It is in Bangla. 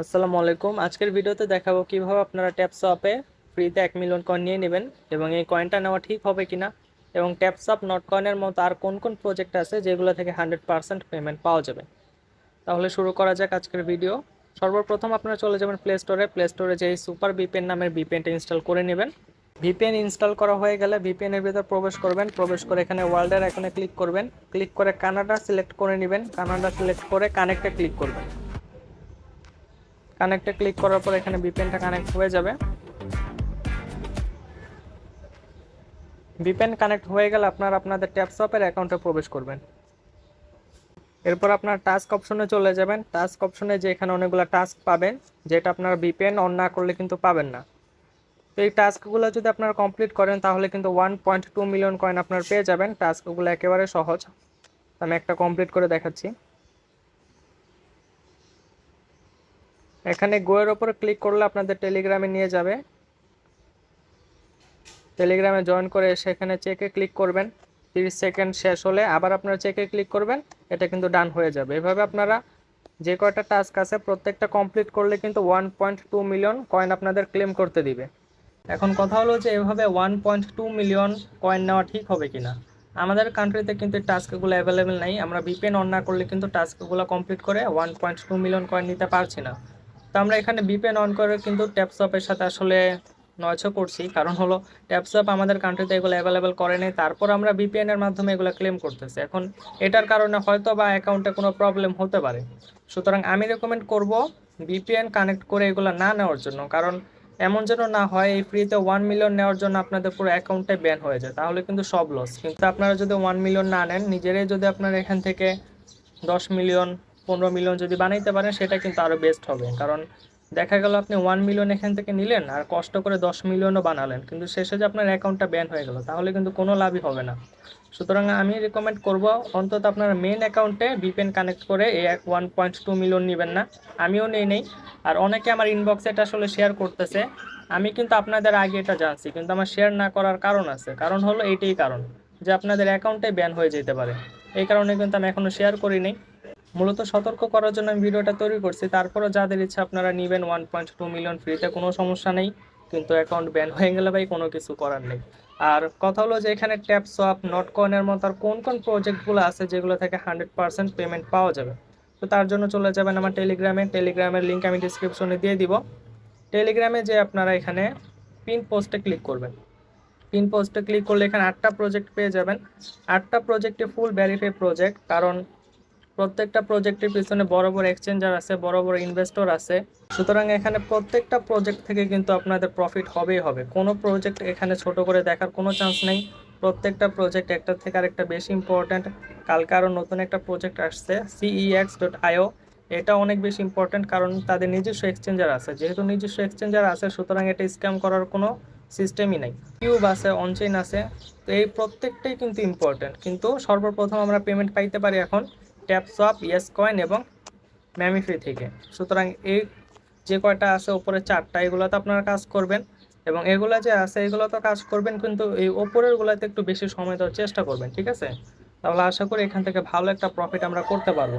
আসসালামু আলাইকুম। আজকের ভিডিওতে দেখাবো কীভাবে আপনারা ট্যাপসঅপে ফ্রিতে এক মিলিয়ন কয়েন নিয়ে নেবেন এবং এই কয়েনটা নেওয়া ঠিক হবে কিনা এবং ট্যাপসঅপ নট কয়েনের মতো আর কোন কোন প্রজেক্ট আছে যেগুলো থেকে হান্ড্রেড পার্সেন্ট পেমেন্ট পাওয়া যাবে। তাহলে শুরু করা যাক আজকের ভিডিও সর্বপ্রথম আপনারা চলে যাবেন প্লে স্টোরে প্লে স্টোরে যে সুপার বিপিএন নামের বিপিএনটা ইনস্টল করে নেবেন। ভিপিএন ইনস্টল করা হয়ে গেলে ভিপিএনের ভিতর প্রবেশ করবেন। প্রবেশ করে এখানে ওয়ার্ল্ডের এখানে ক্লিক করবেন। ক্লিক করে কানাডা সিলেক্ট করে নেবেন। কানাডা সিলেক্ট করে কানেক্টে ক্লিক করবেন। কানেক্টে ক্লিক করার পর এখানে বিপেনটা কানেক্ট হয়ে যাবে। ভিপিএন কানেক্ট হয়ে গেলে আপনার আপনাদের ট্যাপসপের অ্যাকাউন্টে প্রবেশ করবেন। এরপর আপনার টাস্ক অপশনে চলে যাবেন। টাস্ক অপশনে যে এখানে অনেকগুলো টাস্ক পাবেন, যেটা আপনারা ভিপিএন অন না করলে কিন্তু পাবেন না। তো এই টাস্কগুলো যদি আপনারা কমপ্লিট করেন, তাহলে কিন্তু one point two million coin আপনার পেয়ে যাবেন। টাস্কগুলো একেবারে সহজ। আমি একটা কমপ্লিট করে দেখাচ্ছি। এখানে গোয়ের ওপর ক্লিক করলে আপনাদের টেলিগ্রামে নিয়ে যাবে। টেলিগ্রামে জয়েন করে সেখানে চেকে ক্লিক করবেন। তিরিশ সেকেন্ড শেষ হলে আবার আপনারা চেকে ক্লিক করবেন, এটা কিন্তু ডান হয়ে যাবে। এভাবে আপনারা যে কয়টা টাস্ক আছে প্রত্যেকটা কমপ্লিট করলে কিন্তু one point two million coin আপনাদের ক্লেম করতে দিবে। এখন কথা হলো যে এভাবে one point two million coin নেওয়া ঠিক হবে কিনা। আমাদের কান্ট্রিতে কিন্তু টাস্কগুলো অ্যাভেলেবেল নাই। আমরা বিপিএন অন না করলে কিন্তু টাস্কগুলো কমপ্লিট করে one point two million coin নিতে পারছি না। আমরা এখানে বিপিএন অন করে কিন্তু ট্যাপসপের সাথে আসলে নয়ছ করছি। কারণ হলো ট্যাপসপ আমাদের কান্ট্রিতে এগুলো অ্যাভেলেবেল করে নেই। তারপর আমরা বিপিএন এর মাধ্যমে এগুলো ক্লেম করতেছি। এখন এটার কারণে হয়তো বা অ্যাকাউন্টে কোনো প্রবলেম হতে পারে। সুতরাং আমি রেকমেন্ড করব বিপিএন কানেক্ট করে এগুলো না নেওয়ার জন্য। কারণ এমন যেন না হয়, এই ফ্রিতে ওয়ান মিলিয়ন নেওয়ার জন্য আপনাদের পুরো অ্যাকাউন্টে ব্যান হয়ে যায়। তাহলে কিন্তু সব লস কিন্তু আপনারা যদি ওয়ান মিলিয়ন না নেন, নিজেরাই যদি আপনারা এখান থেকে দশ মিলিয়ন পনেরো মিলিয়ন যদি বানাইতে পারেন, সেটা কিন্তু আরও বেস্ট হবে। কারণ দেখা গেল আপনি ওয়ান মিলিয়ন এখান থেকে নিলেন আর কষ্ট করে দশ মিলিয়নও বানালেন। কিন্তু শেষে যে আপনার অ্যাকাউন্টটা ব্যান হয়ে গেল, তাহলে কিন্তু কোনো লাভই হবে না। সুতরাং আমি রেকমেন্ড করব, অন্তত আপনার মেন অ্যাকাউন্টে ভিপেন কানেক্ট করে এই ওয়ান পয়েন্ট টু মিলিয়ন নেবেন না। আমিও নেই নেই। আর অনেকে আমার ইনবক্সে এটা আসলে শেয়ার করতেছে। আমি কিন্তু আপনাদের আগে এটা জানছি, কিন্তু আমার শেয়ার না করার কারণ আছে। কারণ হলো এইটাই কারণ, যে আপনাদের অ্যাকাউন্টে ব্যান হয়ে যেতে পারে। এই কারণে কিন্তু আমি এখনও শেয়ার করিনি মূলত সতর্ক করার জন্য আমি ভিডিওটা তৈরি করছি। তারপরও যাদের ইচ্ছা আপনারা নেবেন ওয়ান পয়েন্ট টু মিলিয়ন ফ্রিতে কোনো সমস্যা নেই। কিন্তু অ্যাকাউন্ট ব্যান হয়ে গেলে ভাই কোনো কিছু করার নেই। আর কথা হলো যে এখানে ট্যাপ সোয়াপ নট কয়েনের মতো আর কোন কোন প্রজেক্টগুলো আছে যেগুলো থেকে হান্ড্রেড পার্সেন্ট পেমেন্ট পাওয়া যাবে? তো তার জন্য চলে যাবেন আমার টেলিগ্রামে টেলিগ্রামের লিঙ্ক আমি ডিসক্রিপশনে দিয়ে দিব। টেলিগ্রামে যে আপনারা এখানে পিন পোস্টে ক্লিক করবেন। পিন পোস্টে ক্লিক করলে এখানে আটটা প্রজেক্ট পেয়ে যাবেন। আটটা প্রজেক্টে ফুল ভ্যারিফাই প্রজেক্ট কারণ প্রত্যেকটা প্রজেক্টের পিছনে বড় বড় এক্সচেঞ্জার আছে, বড় বড় ইনভেস্টর আছে। সুতরাং এখানে প্রত্যেকটা প্রজেক্ট থেকে কিন্তু আপনাদের প্রফিট হবেই হবে। কোনো প্রজেক্ট এখানে ছোট করে দেখার কোনো চান্স নেই। প্রত্যেকটা প্রজেক্ট একটা থেকে আরেকটা বেশি ইম্পর্ট্যান্ট কালকে আরও নতুন একটা প্রজেক্ট আসছে সিইএক্স ডট আইও এটা অনেক বেশি ইম্পর্ট্যান্ট কারণ তাদের নিজস্ব এক্সচেঞ্জার আছে। যেহেতু নিজস্ব এক্সচেঞ্জার আছে, সুতরাং এটা স্ক্যাম করার কোনো সিস্টেমই নাই। কিউব আছে অনচেইন আছে। তো এই প্রত্যেকটাই কিন্তু ইম্পর্ট্যান্ট কিন্তু সর্বপ্রথম আমরা পেমেন্ট পাইতে পারি এখন ট্যাপ সোয়াপ ইয়েস কয়েন এবং ম্যামিফি থেকে। সুতরাং এই যে কয়টা আছে ওপরে চারটা, এগুলোতে আপনারা কাজ করবেন এবং এগুলো যে আছে এগুলো তো কাজ করবেন কিন্তু এই ওপরেরগুলোতে একটু বেশি সময় দেওয়ার চেষ্টা করবেন, ঠিক আছে? তাহলে আশা করি এখান থেকে ভালো একটা প্রফিট আমরা করতে পারব।